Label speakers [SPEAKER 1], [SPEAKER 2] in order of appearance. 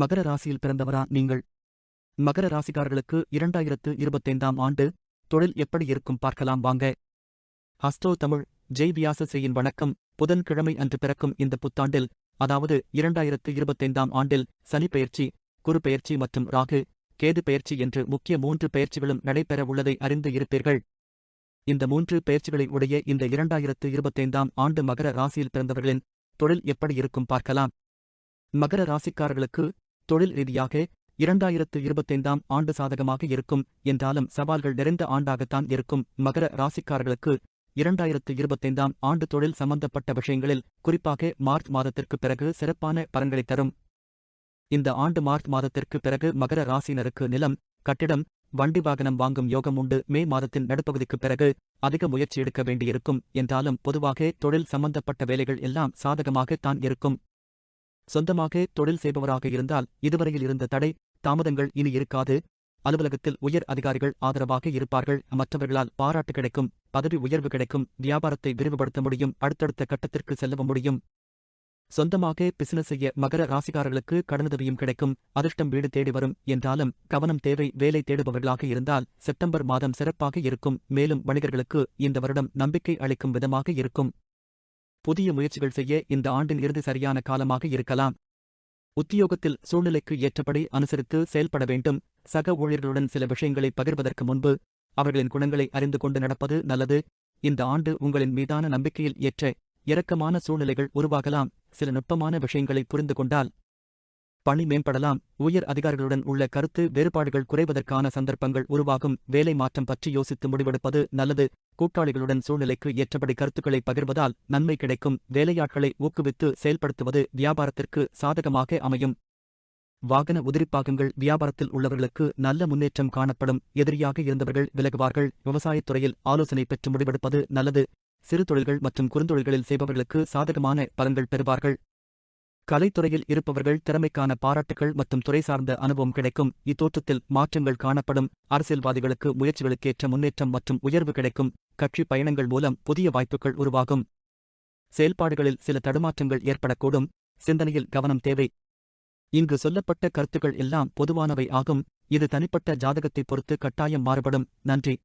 [SPEAKER 1] மகர ராசியில் பிறந்தவரா நீங்கள்? மகர ராசிக்காரர்களுக்கு இரண்டாயிரத்து இருபத்தைந்தாம் ஆண்டு தொழில் எப்படி இருக்கும் பார்க்கலாம் வாங்க. ஹஸ்டோ தமிழ் ஜெய் வியாசசேயின் வணக்கம். புதன்கிழமை அன்று பிறக்கும் இந்த புத்தாண்டில் அதாவது இரண்டாயிரத்து இருபத்தைந்தாம் ஆண்டில் சனி பெயர்ச்சி குரு பெயர்ச்சி மற்றும் ராகு கேது பெயர்ச்சி என்று முக்கிய மூன்று பெயர்ச்சிகளும் நடைபெற உள்ளதை அறிந்து இருப்பீர்கள். இந்த மூன்று பெயர்ச்சிகளை உடைய இந்த இரண்டாயிரத்து இருபத்தைந்தாம் ஆண்டு மகர ராசியில் பிறந்தவர்களின் தொழில் எப்படி இருக்கும் பார்க்கலாம். மகர ராசிக்காரர்களுக்கு தொழில் ரீதியாக இரண்டாயிரத்து இருபத்தைந்தாம் ஆண்டு சாதகமாக இருக்கும். என்றாலும் சவால்கள் நிறைந்த ஆண்டாகத்தான் இருக்கும். மகர ராசிக்காரர்களுக்கு இரண்டாயிரத்து இருபத்தைந்தாம் ஆண்டு தொழில் சம்பந்தப்பட்ட விஷயங்களில் குறிப்பாக மார்ச் மாதத்திற்கு பிறகு சிறப்பான பலன்களை தரும். இந்த ஆண்டு மார்ச் மாதத்திற்கு பிறகு மகர ராசியினருக்கு நிலம் கட்டிடம் வண்டி வாகனம் வாங்கும் யோகம் உண்டு. மே மாதத்தின் நடுப்பகுதிக்குப் பிறகு அதிக முயற்சி எடுக்க வேண்டியிருக்கும். என்றாலும் பொதுவாக தொழில் சம்பந்தப்பட்ட வேலைகள் எல்லாம் சாதகமாகத்தான் இருக்கும். சொந்தமாக தொழில் செய்பவராக இருந்தால் இதுவரையில் இருந்த தடை தாமதங்கள் இனி இருக்காது. அலுவலகத்தில் உயர் அதிகாரிகள் ஆதரவாக இருப்பார்கள். மற்றவர்களால் பாராட்டு கிடைக்கும் பதவி உயர்வு கிடைக்கும் வியாபாரத்தை விரிவுபடுத்த முடியும் அடுத்தடுத்த கட்டத்திற்கு செல்லவும் முடியும். சொந்தமாக பிசினஸ் செய்ய மகர ராசிக்காரர்களுக்கு கடனுதவியும் கிடைக்கும். அதிர்ஷ்டம் வீடு தேடி வரும் என்றாலும் கவனம் தேவை வேலை தேடுபவர்களாக இருந்தால் செப்டம்பர் மாதம் சிறப்பாக இருக்கும். மேலும் வணிகர்களுக்கு இந்த வருடம் நம்பிக்கை அளிக்கும் விதமாக இருக்கும். புதிய முயற்சிகள் செய்ய இந்த ஆண்டின் இறுதி சரியான காலமாக இருக்கலாம். உத்தியோகத்தில் சூழ்நிலைக்கு ஏற்றபடி அனுசரித்து செயல்பட வேண்டும். சக ஊழியர்களுடன் சில விஷயங்களை பகிர்வதற்கு முன்பு அவர்களின் குணங்களை அறிந்து கொண்டு நடப்பது நல்லது. இந்த ஆண்டு உங்களின் மீதான நம்பிக்கையில் ஏற்ற இரக்கமான சூழ்நிலைகள் உருவாகலாம். சில நுட்பமான விஷயங்களை புரிந்து கொண்டால் பணி மேம்படலாம். உயர் அதிகாரிகளுடன் உள்ள கருத்து வேறுபாடுகள் குறைவதற்கான சந்தர்ப்பங்கள் உருவாகும். வேலை மாற்றம் பற்றி யோசித்து முடிவெடுப்பது நல்லது. கூட்டாளிகளுடன் சூழ்நிலைக்கு ஏற்றபடி கருத்துக்களை பகிர்வதால் நன்மை கிடைக்கும். வேலையாட்களை ஊக்குவித்து செயல்படுத்துவது வியாபாரத்திற்கு சாதகமாக அமையும். வாகன உதிரிப்பாகங்கள் வியாபாரத்தில் உள்ளவர்களுக்கு நல்ல முன்னேற்றம் காணப்படும். எதிரியாக இருந்தவர்கள் விலகுவார்கள். விவசாயத் துறையில் ஆலோசனை பெற்று முடிவெடுப்பது நல்லது. சிறு தொழில்கள் மற்றும் குறுந்தொழில்களில் செய்பவர்களுக்கு சாதகமான பலன்கள் பெறுவார்கள். கலைத்துறையில் இருப்பவர்கள் திறமைக்கான பாராட்டுகள் மற்றும் துறை சார்ந்த அனுபவம் கிடைக்கும். இத்தோற்றத்தில் மாற்றங்கள் காணப்படும். அரசியல்வாதிகளுக்கு முயற்சிகளுக்கேற்ற முன்னேற்றம் மற்றும் உயர்வு கிடைக்கும். கட்சி பயணங்கள் மூலம் புதிய வாய்ப்புகள் உருவாகும். செயல்பாடுகளில் சில தடுமாற்றங்கள் ஏற்படக்கூடும். சிந்தனையில் கவனம் தேவை. இங்கு சொல்லப்பட்ட கருத்துக்கள் எல்லாம் பொதுவானவை ஆகும். இது தனிப்பட்ட ஜாதகத்தை பொறுத்து கட்டாயம் மாறுபடும். நன்றி.